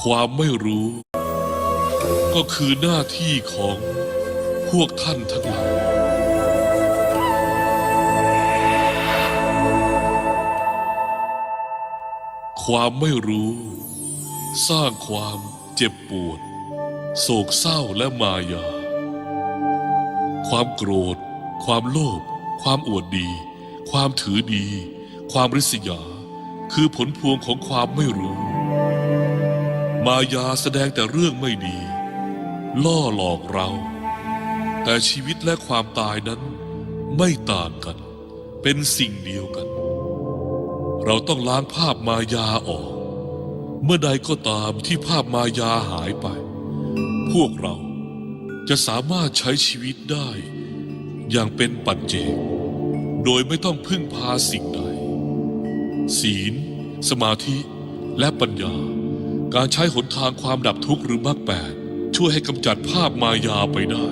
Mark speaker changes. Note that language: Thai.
Speaker 1: ความไม่รู้ ก็คือหน้าที่ของพวกท่านทั้งหลายความไม่รู้ สร้างความเจ็บปวด โศกเศร้าและมายา ความโกรธ ความโลภความอวดดี ความถือดี ความริษยา คือผลพวงของความไม่รู้ มายาแสดงแต่เรื่องไม่ดี ล่อหลอกเรา แต่ชีวิตและความตายนั้นไม่ต่างกัน เป็นสิ่งเดียวกัน เราต้องล้างภาพมายาออก เมื่อใดก็ตามที่ภาพมายาหายไป พวกเราจะสามารถใช้ชีวิตได้ อย่างเป็นปัจเจก โดยไม่ต้องพึ่งพาสิ่งใด ศีล สมาธิและปัญญา การใช้หนทางความดับทุกข์หรือมรรคแปดช่วยให้กำจัดภาพมายาไปได้